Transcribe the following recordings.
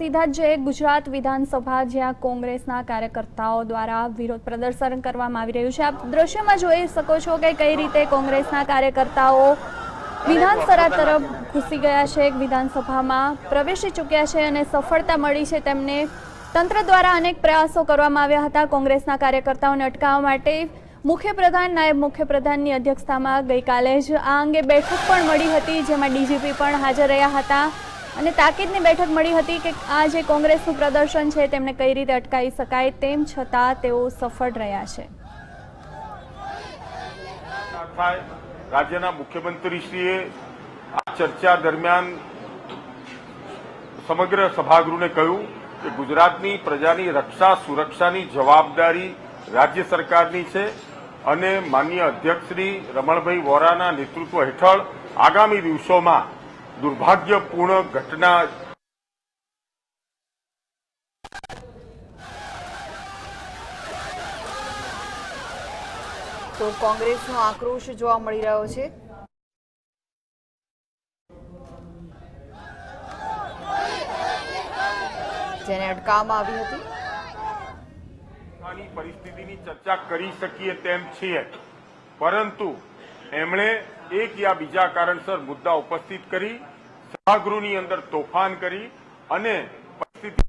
સીધા જ ગુજરાત વિધાનસભા જ્યાં કોંગ્રેસના કાર્યકર્તાઓ દ્વારા વિરોધ પ્રદર્શન કરવામાં આવી રહ્યું છે. આપ દ્રશ્યમાં જોઈ શકો છો કે કઈ રીતે કોંગ્રેસના કાર્યકર્તાઓ વિધાનસભા તરફ ઘૂસી ગયા છે વિધાનસભામાં પ્રવેશી ચૂક્યા છે અને સફળતા મળી છે તેમને તંત્ર દ્વારા અનેક પ્રયાસો કરવામાં આવ્યા હતા. કોંગ્રેસના કાર્યકર્તાઓને અટકાવવા માટે મુખ્યપ્રધાન નાયબ મુખ્યપ્રધાનની અધ્યક્ષતામાં ગઈકાલે જ આ અંગે બેઠક પણ મળી હતી, જેમાં ડીજીપી પણ હાજર રહ્યા હતા. અને તાકીદની બેઠક મળી હતી કે આ જે કોંગ્રેસનું પ્રદર્શન છે, તેમને કઈ રીતે અટકાવી શકાય તેમ છતાં તેઓ સફળ રહ્યા છે. રાજ્યના મુખ્યમંત્રીશ્રીએ આ ચર્ચા દરમિયાન સમગ્ર સભાગૃહને કહ્યું કે ગુજરાતની પ્રજાની રક્ષા સુરક્ષાની જવાબદારી રાજ્ય સરકારની છે અને માન્ય અધ્યક્ષ શ્રી રમણભાઈ વોરાના નેતૃત્વ હેઠળ આગામી દિવસોમાં દુર્ભાગ્યપૂર્ણ ઘટના. તો કોંગ્રેસનો આક્રોશ જોવા મળી રહ્યો છે. જેને અટકાવવામાં આવી હતી. પરિસ્થિતિની ચર્ચા કરી શકીએ તેમ છીએ. પરંતુ એમણે એક યા બીજા કારણસર મુદ્દા ઉપસ્થિત કરી સભાગૃહની અંદર તોફાન કરી અને પરિસ્થિતિ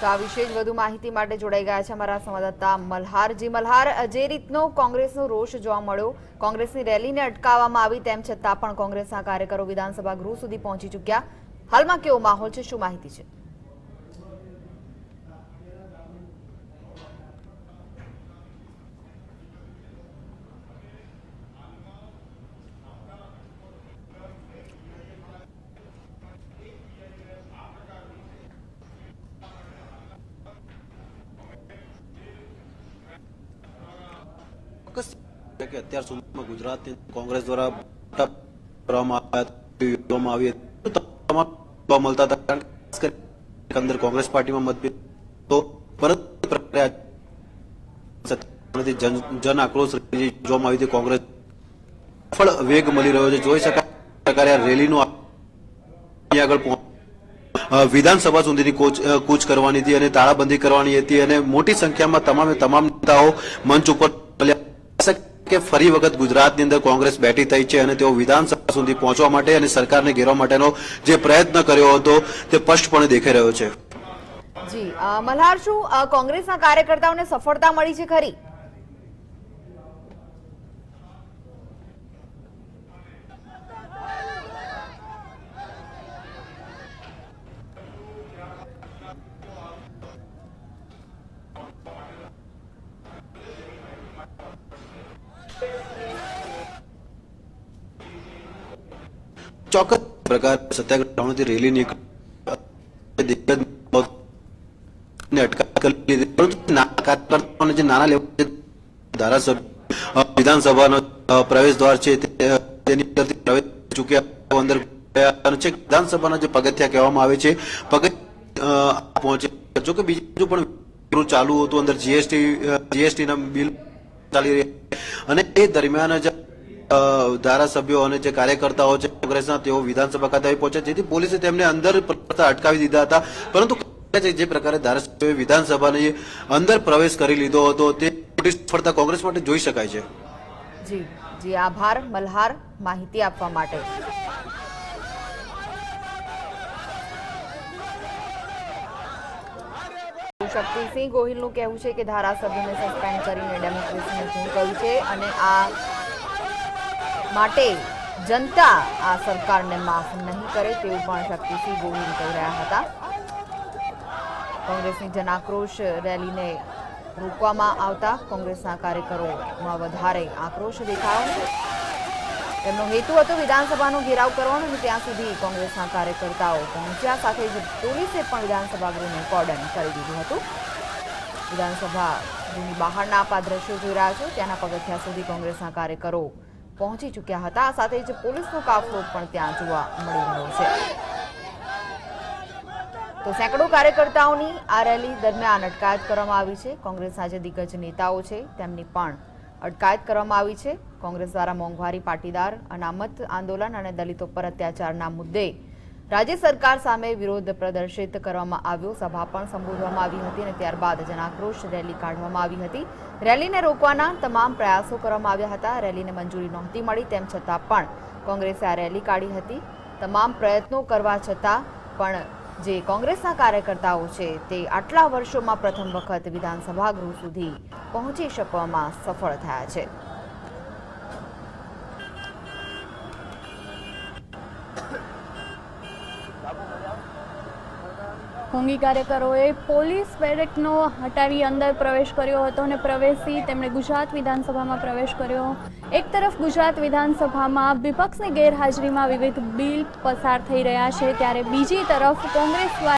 તો આ વિશે જ વધુ માહિતી માટે જોડાઈ ગયા છે અમારા સંવાદદાતા મલ્હારજી મલ્હાર, જે રીતનો કોંગ્રેસનો રોષ જોવા મળ્યો, કોંગ્રેસની રેલીને અટકાવવામાં આવી તેમ છતાં પણ કોંગ્રેસના કાર્યકરો વિધાનસભા ગૃહ સુધી પહોંચી ચૂક્યા. હાલમાં કેવો માહોલ છે, શું માહિતી છે? કે અત્યાર સુધીમાં ગુજરાતની કોંગ્રેસ દ્વારા કરવામાં આવી તમામ જોવા મળતા હતા. અંદર કોંગ્રેસ પાર્ટીમાં મતભેદ તો પરત જન આક્રોશ જોવામાં આવી હતી કોંગ્રેસ સફળ વેગ મળી રહ્યો છે. જોઈ શકાય રેલીનું આગળ વિધાનસભા સુધીની કોચ કરવાની હતી અને તાળાબંધી કરવાની હતી અને મોટી સંખ્યામાં તમામે તમામ નેતાઓ મંચ ઉપર કે ફરી વખત ગુજરાતની અંદર કોંગ્રેસ બેઠી થઈ છે અને તેઓ વિધાનસભા સુધી પહોંચવા માટે અને સરકારને ઘેરવા માટેનો જે પ્રયત્ન કર્યો હતો તે સ્પષ્ટપણે દેખાઈ રહ્યો છે. જી મલ્હાર શું કોંગ્રેસના કાર્યકર્તાઓને સફળતા મળી છે ખરી? ચોક્કસ પ્રકાર સત્યાગ્રહ રેલી નીકળી. લીધી. પરંતુ નાના જે નાના લેવલ ધારાસભ્ય વિધાનસભાનો પ્રવેશ દ્વાર છે તેની અંદરથી પ્રવેશ ચૂક્યા અંદર છે. વિધાનસભાના જે પગથિયા કહેવામાં આવે છે, પગથિયા પહોંચે. જો કે બીજું પણ ચાલુ હતું, અંદર જીએસટી જીએસટીના બિલ ચાલી રહ્યા અને એ દરમિયાન જ ધારાસભ્યો અને જે કાર્યકર્તાઓ છે, કોંગ્રેસના, તેઓ વિધાનસભા ખાતે આવી પહોંચ્યા જેથી પોલીસે તેમને અંદર અટકાવી દીધા હતા. પરંતુ જે પ્રકારે ધારાસભ્યોએ વિધાનસભાની અંદર પ્રવેશ કરી લીધો હતો, તે મોટી સફળતા કોંગ્રેસ માટે જોઈ શકાય છે. જી જી, આભાર, મલ્હાર, માહિતી આપવા માટે. શક્તિસિંહ ગોહિલનું કહેવું છે કે ધારાસભ્યને સસ્પેન્ડ કરીને ડેમોક્રેસીને પૂર્ણ કર્યું છે અને આ માટે જનતા આ સરકારને માફ નહીં કરે તેવું પણ શક્તિસિંહ ગોહિલ કહી રહ્યા હતા. કોંગ્રેસની જનાક્રોશ રેલીને રોકવામાં આવતા કોંગ્રેસના કાર્યકરોમાં વધારે આક્રોશ દેખાયો. તેમનો હેતુ હતો વિધાનસભાનો ઘેરાવ કરવાનો અને ત્યાં સુધી કોંગ્રેસના કાર્યકર્તાઓ પહોંચ્યા સાથે જ પોલીસે પણ વિધાનસભા ગૃહને કોર્ડન કરી દીધું હતું. વિધાનસભા ગૃહની બહારના આપ આ દ્રશ્યો જોઈ રહ્યા છો. ત્યાંના પગથિયા સુધી કોંગ્રેસના કાર્યકરો પહોંચી ચૂક્યા હતા. સાથે જ પોલીસનો કાફલો પણ ત્યાં જોવા મળી રહ્યો છે. તો સેંકડો કાર્યકર્તાઓની આ રેલી દરમિયાન અટકાયત કરવામાં આવી છે. કોંગ્રેસના જે દિગ્ગજ નેતાઓ છે. તેમની પણ અટકાયત કરવામાં આવી છે. કોંગ્રેસ દ્વારા મોંઘવારી પાટીદાર, અનામત આંદોલન અને દલિતો પર અત્યાચારના મુદ્દે રાજ્ય સરકાર સામે વિરોધ પ્રદર્શિત કરવામાં આવ્યો. સભા પણ સંબોધવામાં આવી હતી અને ત્યારબાદ જનાક્રોશ રેલી કાઢવામાં આવી હતી. રેલીને રોકવાના તમામ પ્રયાસો કરવામાં આવ્યા હતા. રેલીને મંજૂરી નહોતી મળી, તેમ છતાં પણ કોંગ્રેસે આ રેલી કાઢી હતી. તમામ પ્રયત્નો કરવા છતાં પણ જે કોંગ્રેસના કાર્યકર્તાઓ છે, તે આટલા વર્ષોમાં પ્રથમ વખત વિધાનસભા ગૃહ સુધી પહોંચી શકવામાં સફળ થયા છે. કોંગી કાર્યકરોએ પોલીસ બેરેકનો હટાવી અંદર પ્રવેશ કર્યો હતો અને પ્રવેશી તેમણે ગુજરાત વિધાનસભામાં પ્રવેશ કર્યો. એક તરફ ગુજરાત વિધાનસભામાં વિપક્ષની ગેરહાજરીમાં વિવિધ બિલ પસાર થઈ રહ્યા છે, ત્યારે બીજી તરફ કોંગ્રેસ